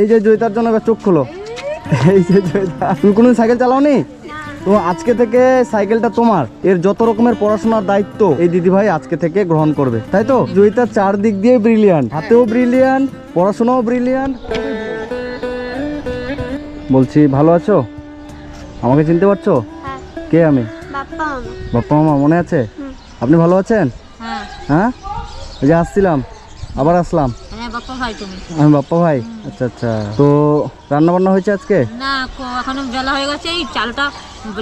এই যে জয়িতার জন্য চোখ খোলো। এই যে জয়িতা। তুমি কোনোদিন সাইকেল চালাওনি? তো আজকে থেকে সাইকেলটা তোমার। এর যত রকমের পড়াশোনার দায়িত্ব এই দিদিভাই আজকে থেকে গ্রহণ করবে। তাই তো? জয়িতা চারদিক দিয়ে ব্রিলিয়ান্ট হাতেও ব্রিলিয়ান্ট পড়াশোনাও ব্রিলিয়ান্ট বলছি ভালো আছো? আমাকে চিনতে পারছ? হ্যাঁ। কে আমি? বাপ্পা মামা। মনে আছে? আপনি ভালো আছেন? হ্যাঁ। হ্যাঁ? এই যে আসছিলাম আবার আসলাম। হ্যাঁ বাপ্পা ভাই তুমি? আমি বাপ্পা ভাই? আচ্ছা আচ্ছা। তো রান্না বান্না হয়েছে আজকে? না কো- এখনও বেলা হয়ে গেছে এই চালটা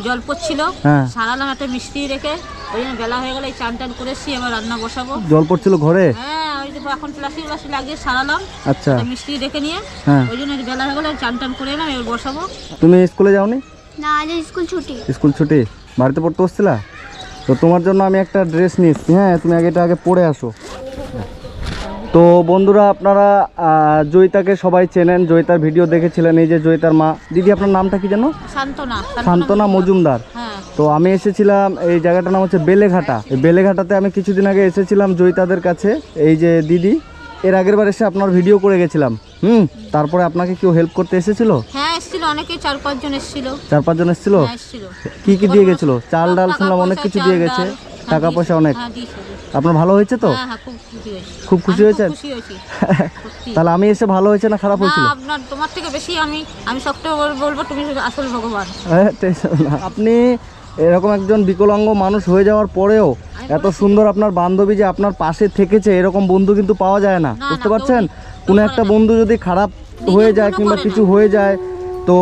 জল পড়ছিল। হ্যাঁ। সারালাম একটা মিষ্টি রেখে ওই জন্য বেলা হয়ে গেলে এই চান টান করেছি এবার রান্না বসাবো। জল পড়ছিল ঘরে? হ্যাঁ ওই যে এখন প্লাস্টিক প্লাস্টিক লাগিয়ে সারালাম। আচ্ছা। মিষ্টি রেখে নিয়ে হ্যাঁ। ওই জন্য বেলা হয়ে গেলে চান টান করে এলাম এবার বসাবো। তুমি স্কুলে যাওনি? না আজ স্কুল ছুটি। স্কুল ছুটি? বাড়িতে পড়তে বসছিলা? তো তোমার জন্য আমি একটা ড্রেস নিচ্ছি হ্যাঁ তুমি আগে এটা আগে পরে আসো। তো বন্ধুরা আপনারা জয়িতাকে সবাই চেনেন জয়িতার ভিডিও দেখেছিলেন এই যে জয়িতার মা। দিদি আপনার নামটা কি জানো? শান্তনা শান্তনা মজুমদার। হ্যাঁ। তো আমি এসেছিলাম এই জায়গাটার নাম হচ্ছে বেলেঘাটা। এই বেলেঘাটাতে আমি কিছুদিন আগে এসেছিলাম জয়িতাদের কাছে এই যে দিদি। এর আগের বার এসে আপনার ভিডিও করে গেছিলাম। হুম? তারপরে আপনাকে কেউ হেল্প করতে এসেছিল? হ্যাঁ এসেছিল অনেকেই চার পাঁচজন এসেছিল। চার পাঁচজন এসেছিল? হ্যাঁ এসেছিল। কি কি দিয়ে গেছিল? চাল ডাল শুনলাম অনেক কিছু দিয়ে গেছে। টাকা পয়সা অনেক। আপনার ভালো হয়েছে তো? খুব খুশি হয়েছি হয়েছেন? হয়েছি। তাহলে আমি এসে ভালো হয়েছে না খারাপ হয়েছিল? আপনার তোমার থেকে বেশি আমি আমি সবটা বলব তুমি আসল ভগবান। হ্যাঁ, আপনি এরকম একজন বিকলাঙ্গ মানুষ হয়ে যাওয়ার পরেও এত সুন্দর আপনার বান্ধবী যে আপনার পাশে থেকেছে এরকম বন্ধু কিন্তু পাওয়া যায় না, বুঝতে পারছেন? কোনো একটা বন্ধু যদি খারাপ হয়ে যায় কিংবা কিছু হয়ে যায় তো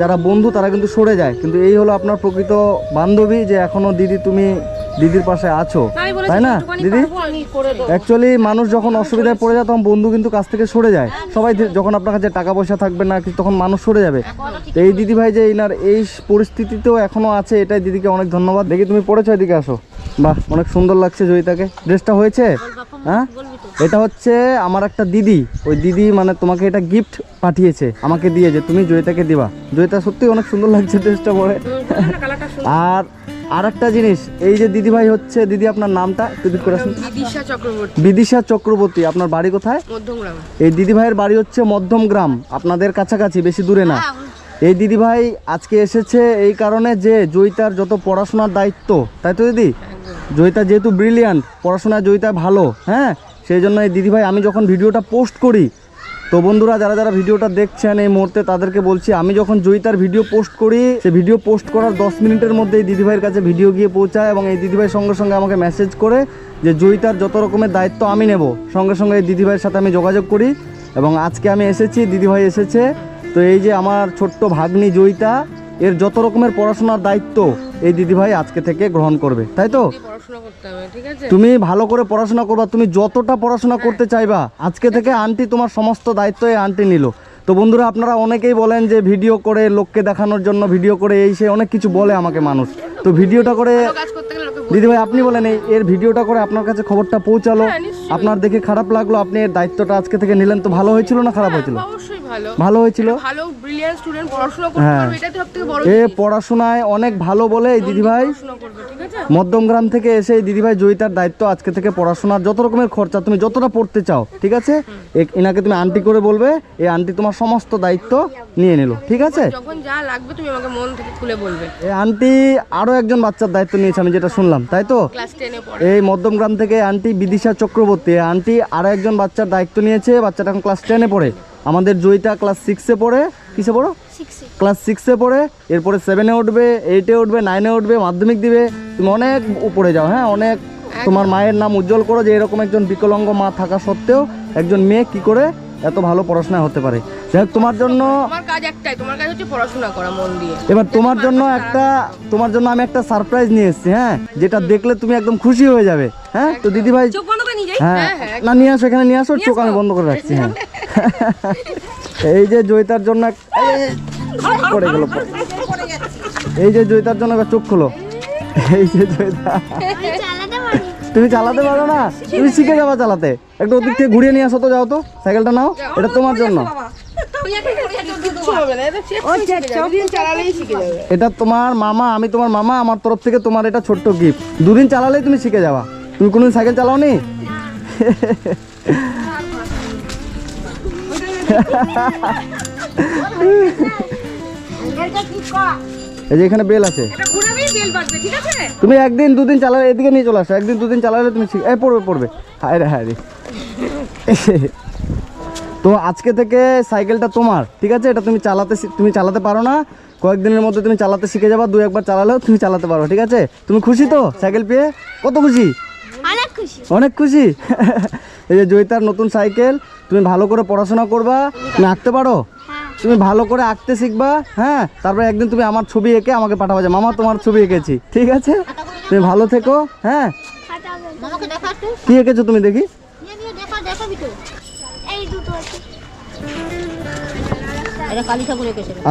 যারা বন্ধু তারা কিন্তু সরে যায়। কিন্তু এই হলো আপনার প্রকৃত বান্ধবী যে এখনও দিদি তুমি দিদির পাশে আছো। তাই না? দিদি? অ্যাকচুয়ালি মানুষ যখন অসুবিধায় পড়ে যায় তখন বন্ধু কিন্তু কাছ থেকে সরে যায়। সবাই যখন আপনার কাছে টাকা পয়সা থাকবে না তখন মানুষ সরে যাবে। তো এই দিদি ভাই যে এনার এই পরিস্থিতিতেও এখনও আছে এটাই দিদিকে অনেক ধন্যবাদ। দেখি তুমি পড়েছো এদিকে আসো। বাহ অনেক সুন্দর লাগছে জয়িতাকে। ড্রেসটা হয়েছে? হ্যাঁ? এটা হচ্ছে আমার একটা দিদি। ওই দিদি মানে তোমাকে এটা গিফট পাঠিয়েছে। আমাকে দিয়ে যে তুমি জয়িতাকে দিবা। জয়িতা সত্যি অনেক সুন্দর লাগছে ড্রেসটা পরে। আর আর একটা জিনিস এই যে দিদি ভাই হচ্ছে দিদি আপনার নামটা একটু দিক করে আসুন। বিদিশা চক্রবর্তী। আপনার বাড়ি কোথায়? এই দিদি ভাইয়ের বাড়ি হচ্ছে মধ্যম গ্রাম আপনাদের কাছাকাছি বেশি দূরে না। এই দিদি ভাই আজকে এসেছে এই কারণে যে জয়িতার যত পড়াশোনার দায়িত্ব তাই তো দিদি? জয়িতা যেহেতু ব্রিলিয়ান্ট পড়াশোনায় জয়িতা ভালো হ্যাঁ? সেই জন্য এই দিদিভাই, আমি যখন ভিডিওটা পোস্ট করি, তো বন্ধুরা যারা যারা ভিডিওটা দেখছেন এই মুহূর্তে, তাদেরকে বলছি, আমি যখন জয়িতার ভিডিও পোস্ট করি, সে ভিডিও পোস্ট করার দশ মিনিটের মধ্যে এই দিদিভাইয়ের কাছে ভিডিও গিয়ে পৌঁছায় এবং এই দিদিভাই সঙ্গে সঙ্গে আমাকে মেসেজ করে যে, জয়িতার যত রকমের দায়িত্ব আমি নেব, সঙ্গে সঙ্গে এই দিদিভাইয়ের সাথে আমি যোগাযোগ করি। এবং আজকে আমি এসেছি, দিদিভাই এসেছে। তো এই যে আমার ছোট্ট ভাগ্নি জয়িতা এর যত রকমের পড়াশোনার দায়িত্ব এই দিদিভাই আজকে থেকে গ্রহণ করবে তাই তো? তুমি ভালো করে পড়াশোনা করবা তুমি যতটা পড়াশোনা করতে চাইবা আজকে থেকে আন্টি তোমার সমস্ত দায়িত্ব এই আন্টি নিল। তো বন্ধুরা আপনারা অনেকেই বলেন যে ভিডিও করে লোককে দেখানোর জন্য ভিডিও করে এই সে অনেক কিছু বলে আমাকে মানুষ। তো ভিডিওটা করে কাজ করতে গেলে লোকে দিদি ভাই আপনি বলেন এই এর ভিডিওটা করে আপনার কাছে খবরটা পৌঁছালো? আপনার দেখে খারাপ লাগল আপনি এর দায়িত্বটা আজকে থেকে নিলেন তো ভালো হয়েছিল না খারাপ হয়েছিল? ভালো। ভালো হয়েছিল? ভালো ব্রিলিয়ান্ট স্টুডেন্ট পড়াশোনা করতে হ্যাঁ। পারবে এটা সবথেকে বড় এ পড়াশোনায় অনেক ভালো বলে এই দিদিভাই। পড়াশোনা করবে ঠিক আছে? মধ্যমগ্রাম থেকে এসে দিদিভাই জয়িতার দায়িত্ব আজকে থেকে পড়াশোনার যত রকমের খরচা তুমি যতটা পড়তে চাও ঠিক আছে? এনাকে তুমি আন্টি করে বলবে এই আন্টি তোমার সমস্ত দায়িত্ব নিয়ে নিল ঠিক আছে? যখন যা লাগবে তুমি আমাকে মন থেকে খুলে বলবে। এই আন্টি আরও একজন বাচ্চার দায়িত্ব নিয়েছে আমি যেটা শুনলাম তাই তো? এই মধ্যমগ্রাম থেকে আন্টি বিদিশা চক্রবর্তী আন্টি আরও একজন বাচ্চার দায়িত্ব নিয়েছে বাচ্চাটা এখন ক্লাস টেনে পড়ে। আমাদের জয়িতা ক্লাস সিক্সে পড়ে। কিসে পড়ো? ক্লাস সিক্সে পড়ে এরপরে সেভেনে উঠবে এইটে উঠবে নাইনে উঠবে মাধ্যমিক দিবে। তুমি অনেক উপরে যাও হ্যাঁ? অনেক তোমার মায়ের নাম উজ্জ্বল করো যে এরকম একজন বিকলাঙ্গ মা থাকা সত্ত্বেও একজন মেয়ে কি করে এত ভালো পড়াশোনা হতে পারে? যাই তোমার জন্য তোমার কাজ একটাই তোমার কাজ হচ্ছে পড়াশোনা করা মন দিয়ে। এবার তোমার জন্য একটা তোমার জন্য আমি একটা সারপ্রাইজ নিয়ে এসেছি হ্যাঁ? যেটা দেখলে তুমি একদম খুশি হয়ে যাবে হ্যাঁ? তো দিদি ভাই হ্যাঁ। না নিয়ে আসো এখানে নিয়ে আসো চোখ আমি বন্ধ করে রাখছি হ্যাঁ। এই যে জয়িতার জন্য এই, পড়ে গেল। এই যে জয়িতার জন্য চোখ খোলো। এই যে জয়িতা। তুমি চালাতে পারো না। তুমি শিখে যাবা চালাতে। একটু ওদিক থেকে ঘুরিয়ে নিয়ে আসো তো যাও তো। সাইকেলটা নাও। এটা তোমার জন্য। এটা তোমার মামা আমি তোমার মামা আমার তরফ থেকে তোমার এটা ছোট্ট গিফট দুদিন চালালেই তুমি শিখে যাবা। তুমি কোনোদিন সাইকেল চালাও নি এই যে এখানে বেল আছে। তুমি একদিন দুদিন চালালে এদিকে নিয়ে চলে আসো। একদিন দুদিন চালালে তুমি এই পড়বে পড়বে। হায় রে হায় রে। তো আজকে থেকে সাইকেলটা তোমার ঠিক আছে? এটা তুমি চালাতে তুমি চালাতে পারো না। কয়েকদিনের মধ্যে তুমি চালাতে শিখে যাবা দু একবার চালালেও তুমি চালাতে পারো ঠিক আছে? তুমি খুশি তো সাইকেল পেয়ে? কত খুশি? অনেক খুশি। অনেক খুশি? এই যে জয়িতার নতুন সাইকেল তুমি ভালো করে পড়াশোনা করবা তুমি আঁকতে পারো? হ্যাঁ। তুমি ভালো করে আঁকতে শিখবা হ্যাঁ? তারপরে একদিন তুমি আমার ছবি এঁকে আমাকে পাঠাবা যে মামা তোমার ছবি এঁকেছি ঠিক আছে? তুমি ভালো থেকো হ্যাঁ? কি এঁকেছো তুমি দেখি?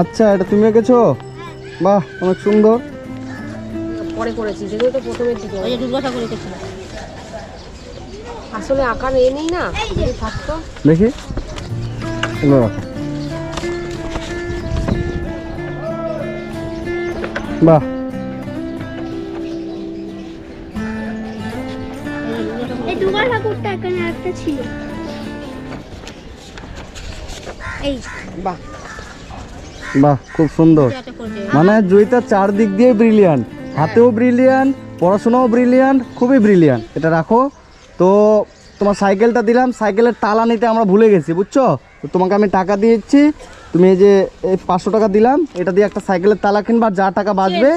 আচ্ছা এটা তুমি এঁকেছো? বাহ অনেক সুন্দর। পরে করেছি যেগুলো তো প্রথমের দিকে ওই যে দুর্গা ঠাকুর এঁকেছিল। আসলে আঁকা নিয়ে নেই না থাকতো। দেখি। বাহ। দুবার ঠাকুরটা এখানে একটা ছিল। এই বাহ। বাহ খুব সুন্দর। মানে জয়িতা চারদিক দিয়ে ব্রিলিয়ান্ট হাতেও ব্রিলিয়ান্ট পড়াশোনাও ব্রিলিয়ান্ট খুবই ব্রিলিয়ান্ট এটা রাখো। তো তোমার সাইকেলটা দিলাম সাইকেলের তালা নিতে আমরা ভুলে গেছি বুঝছ? তো তোমাকে আমি টাকা দিয়েছি তুমি এই যে এই পাঁচশো টাকা দিলাম এটা দিয়ে একটা সাইকেলের তালা কিনবা যা টাকা বাঁচবে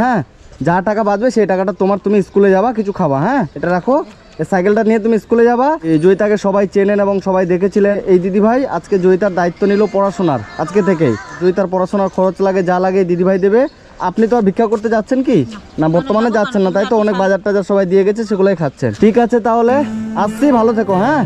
হ্যাঁ যা টাকা বাঁচবে সেই টাকাটা তোমার তুমি স্কুলে যাবা কিছু খাবা হ্যাঁ? এটা রাখো। এই সাইকেলটা নিয়ে তুমি স্কুলে যাবা। এই জয়িতাকে সবাই চেনেন এবং সবাই দেখেছিলেন। এই দিদি ভাই আজকে জয়িতার দায়িত্ব নিল পড়াশোনার আজকে থেকেই। জয়িতার পড়াশোনার খরচ লাগে যা লাগে দিদি ভাই দেবে। আপনি তো আর ভিক্ষা করতে যাচ্ছেন কি? না। বর্তমানে যাচ্ছেন না তাই তো অনেক বাজার টাজার সবাই দিয়ে গেছে সেগুলোই খাচ্ছেন। ঠিক আছে তাহলে আসছি ভালো থেকো হ্যাঁ?